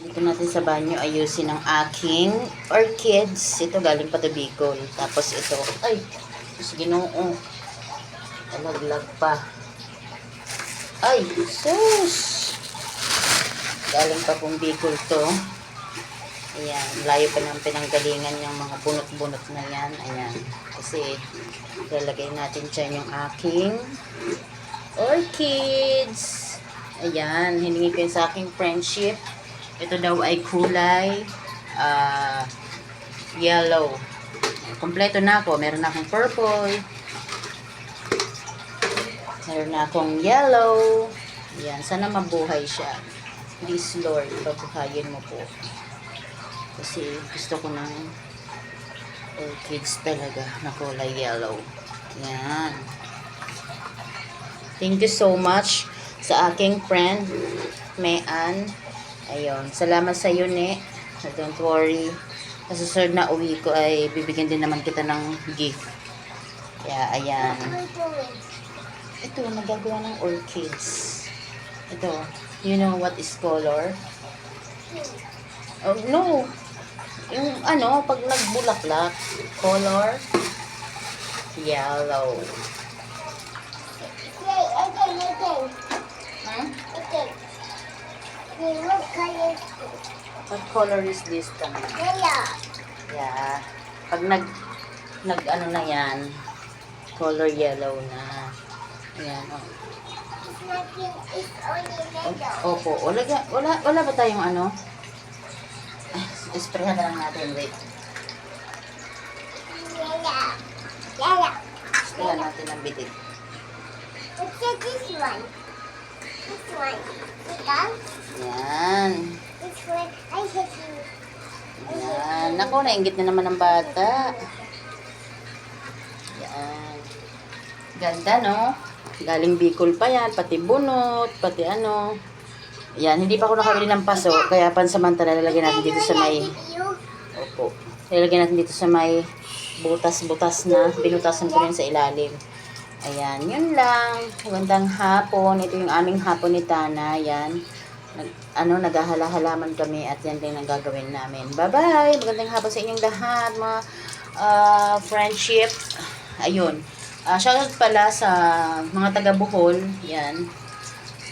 Dito natin sa banyo ayusin ang aking orchids. Ito galing pa to Bicol. Tapos ito, ay, sige ginoo. Alaglag pa. Ay, sus! Galing pa pong Bicol to. Ayan, layo pa ng pinanggalingan yung mga bunot-bunot na yan. Ayan, kasi lalagay natin dyan yung aking orchids. Ayan, hiningi ko yun sa aking friendship. Ito daw ay kulay ah, yellow. Kompleto na ako. Meron akong purple. Meron akong yellow. Ayan, sana mabuhay siya. Please Lord, pabuhayin mo po. Kasi gusto ko ng orchids talaga na kulay yellow. Yan. Thank you so much sa aking friend, Mayan. Ayun. Salamat sa iyo, Ne. Don't worry. Sa susunod na uwi ko ay bibigyan din naman kita ng gift. Kaya, ayan. Ito, nagagawa ng orchids. Ito. You know what is color? Oh, no. Yung ano, pag nagbulaklak, color yellow. Hmm? What color is this naman? Yeah. Pag nag nag ano na yan, color yellow na. Ayan, oh. O- Opo, wala, wala, wala ba tayong ano? Ay, Isprayan na lang natin, wait. Isprayan natin ang bitin. Yan. Yan. Naku, nainggit na naman ng bata. Yan. Ganda, no? Galing Bicol pa yan, pati bunot, pati ano. Yan, hindi pa ako nakabili ng paso, kaya pansamantala lalagyan natin dito sa may, opo, lalagyan natin dito sa may butas-butas na, binutasan ko rin sa ilalim. Ayan, yun lang. Magandang hapon. Ito yung aming hapon ni Tana. Yan. Ano, naghahala-halaman kami at yan din ang gagawin namin. Bye-bye! Magandang hapon sa inyong lahat, mga ah, friendship. Ayun. Ah, shoutout pala sa mga taga Bohol. Yan.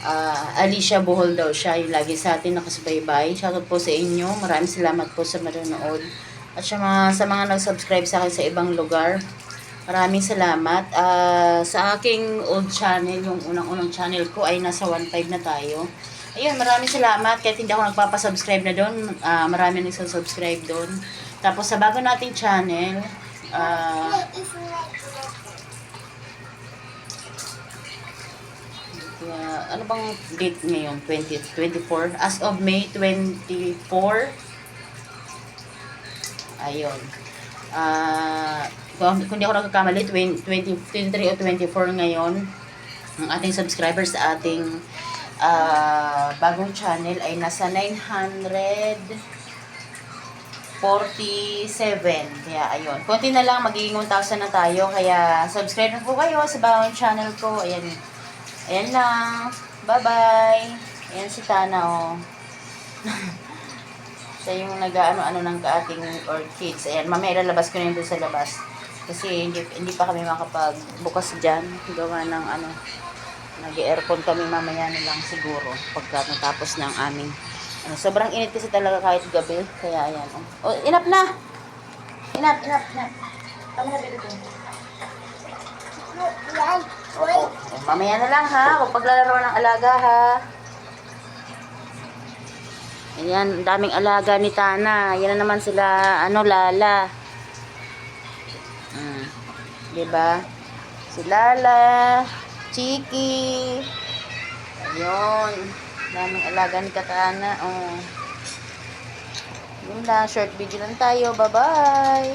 Ah, Alicia Bohol daw siya. Yung lagi sa atin nakasubaybay. Shoutout po sa inyo. Maraming salamat po sa manonood. At sa mga, sa mga nag-subscribe sa akin sa ibang lugar. Maraming salamat. Ah, sa aking old channel, yung unang-unang channel ko ay nasa 1.5 na tayo. Ayun, maraming salamat. Kahit hindi ako nagpapasubscribe na doon, ah, maraming nagsasubscribe doon. Tapos sa bago nating channel, ah, kaya, ano bang date ngayon? 20, 24? As of May 24, ayun. Ah, kung, kung di ako nagkakamali, 20, 20, 23 o 24 ngayon, ang ating subscribers sa ating ah, bagong channel ay nasa 947. Kaya ayun. Konti na lang, magiging 1,000 na tayo. Kaya subscribe na po kayo sa bagong channel ko. Ayan. Ayan lang. Bye-bye. Ayan si Tana, oh. Siya yung nag-ano-ano ng ating orchids. Ayan, mamaya ilalabas ko na yun sa labas. Kasi hindi, hindi pa kami makapagbukas dyan. Gawa ng ano, nag-aircon kami mamaya na lang siguro. Pagka natapos ng aming ano, sobrang init kasi talaga kahit gabi. Kaya ayan. Oh, oh inap na! Inap, inap, inap. Tama na dito. Opo. Mamaya na lang ha. Huwag paglalaro ng alaga ha. Ayan, daming alaga ni Tana. Yan na naman sila, ano, Lala. Mm. Diba? Si Lala, Chiki. Ayun. Daming alaga ni Katana. Oh. Yun lang, short video lang tayo. Bye-bye!